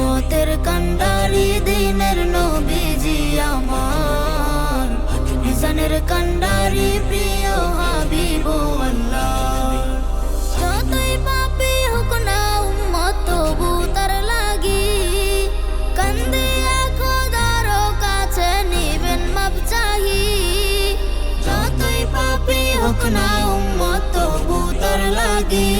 উম্মতের কান্ডারি দিনের নবীজি আমার। মিজানের কান্ডারি প্রিয় হাবিব আল্লাহ। যতই পাপি হোক না উম্মত, তবু তার লাগি। কাছে নিবেন চাহি। যতই লাগি।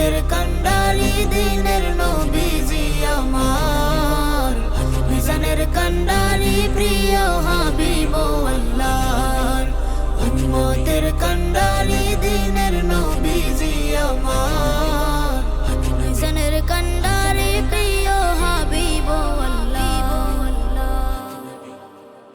উম্মতের কান্ডারি দিন